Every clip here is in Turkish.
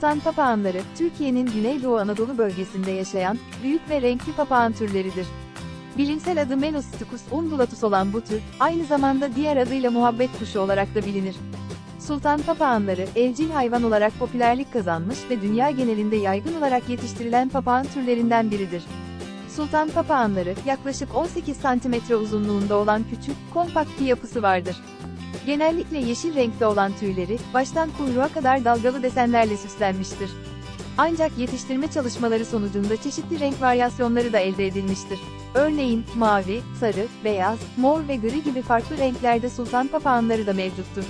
Sultan papağanları, Türkiye'nin Güneydoğu Anadolu bölgesinde yaşayan, büyük ve renkli papağan türleridir. Bilimsel adı Menosticus undulatus olan bu tür, aynı zamanda diğer adıyla muhabbet kuşu olarak da bilinir. Sultan papağanları, evcil hayvan olarak popülerlik kazanmış ve dünya genelinde yaygın olarak yetiştirilen papağan türlerinden biridir. Sultan papağanları, yaklaşık 18 cm uzunluğunda olan küçük, kompakt bir yapısı vardır. Genellikle yeşil renkte olan tüyleri, baştan kuyruğa kadar dalgalı desenlerle süslenmiştir. Ancak yetiştirme çalışmaları sonucunda çeşitli renk varyasyonları da elde edilmiştir. Örneğin, mavi, sarı, beyaz, mor ve gri gibi farklı renklerde sultan papağanları da mevcuttur.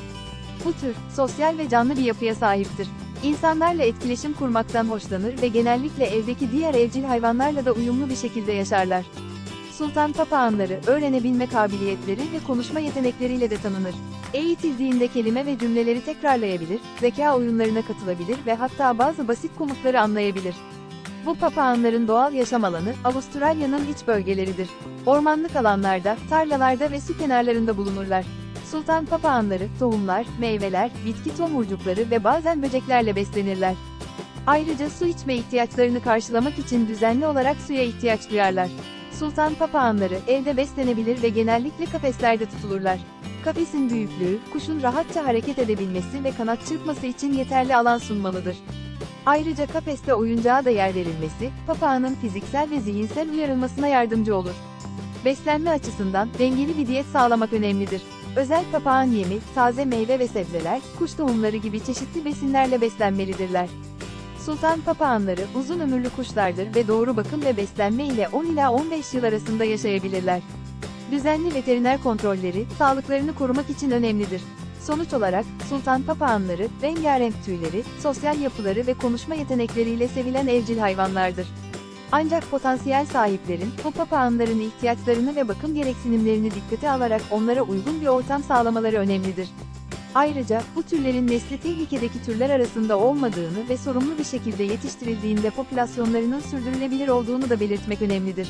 Bu tür, sosyal ve canlı bir yapıya sahiptir. İnsanlarla etkileşim kurmaktan hoşlanır ve genellikle evdeki diğer evcil hayvanlarla da uyumlu bir şekilde yaşarlar. Sultan papağanları, öğrenebilme kabiliyetleri ve konuşma yetenekleriyle de tanınır. Eğitildiğinde kelime ve cümleleri tekrarlayabilir, zeka oyunlarına katılabilir ve hatta bazı basit komutları anlayabilir. Bu papağanların doğal yaşam alanı, Avustralya'nın iç bölgeleridir. Ormanlık alanlarda, tarlalarda ve su kenarlarında bulunurlar. Sultan papağanları, tohumlar, meyveler, bitki tomurcukları ve bazen böceklerle beslenirler. Ayrıca su içme ihtiyaçlarını karşılamak için düzenli olarak suya ihtiyaç duyarlar. Sultan papağanları evde beslenebilir ve genellikle kafeslerde tutulurlar. Kafesin büyüklüğü, kuşun rahatça hareket edebilmesi ve kanat çırpması için yeterli alan sunmalıdır. Ayrıca kafeste oyuncağa da yer verilmesi, papağanın fiziksel ve zihinsel uyarılmasına yardımcı olur. Beslenme açısından dengeli bir diyet sağlamak önemlidir. Özel papağan yemi, taze meyve ve sebzeler, kuş tohumları gibi çeşitli besinlerle beslenmelidirler. Sultan papağanları uzun ömürlü kuşlardır ve doğru bakım ve beslenme ile 10 ila 15 yıl arasında yaşayabilirler. Düzenli veteriner kontrolleri, sağlıklarını korumak için önemlidir. Sonuç olarak, sultan papağanları, rengarenk tüyleri, sosyal yapıları ve konuşma yetenekleriyle sevilen evcil hayvanlardır. Ancak potansiyel sahiplerin, bu papağanların ihtiyaçlarını ve bakım gereksinimlerini dikkate alarak onlara uygun bir ortam sağlamaları önemlidir. Ayrıca, bu türlerin nesli tehlikedeki türler arasında olmadığını ve sorumlu bir şekilde yetiştirildiğinde popülasyonlarının sürdürülebilir olduğunu da belirtmek önemlidir.